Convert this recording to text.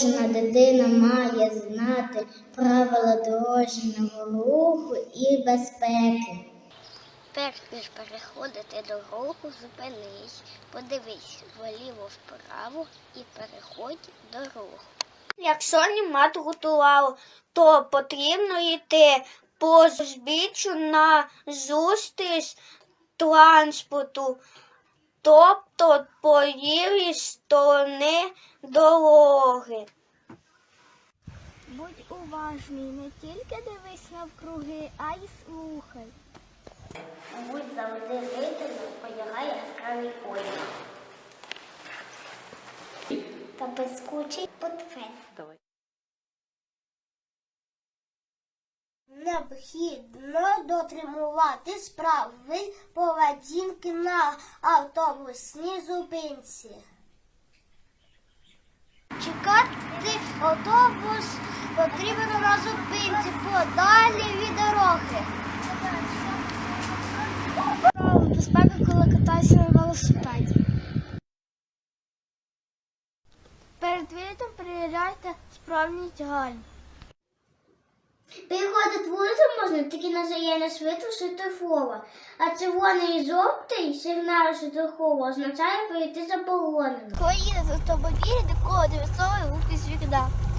Кожна дитина має знати правила дорожнього руху і безпеки. Перш ніж переходити дорогу, зупинись, подивись вліво вправо і переходь дорогу. Якщо нема тротуару, то потрібно йти по узбіччю на зустріч транспорту, тобто по лівій сторони дороги. Будь уважний, не тільки дивись навкруги, а й слухай. Будь завжди жителем, одягай яскравий одяг. Та безкучий портфель. Необхідно дотримуватись правил поведінки на автобусній зупинці. Чекати автобус потрібно на зупинці подалі від дороги. Правила коли катаєшся на велосипеді. Перед виїздом перевіряйте справність гальм. Переходити вулицю можна тільки на зелене світло світлофора, а червоний і жовтий сигнал світлофору означає пройти заборонено. Коли їде з автомобіля, ніколи не висовує руки з.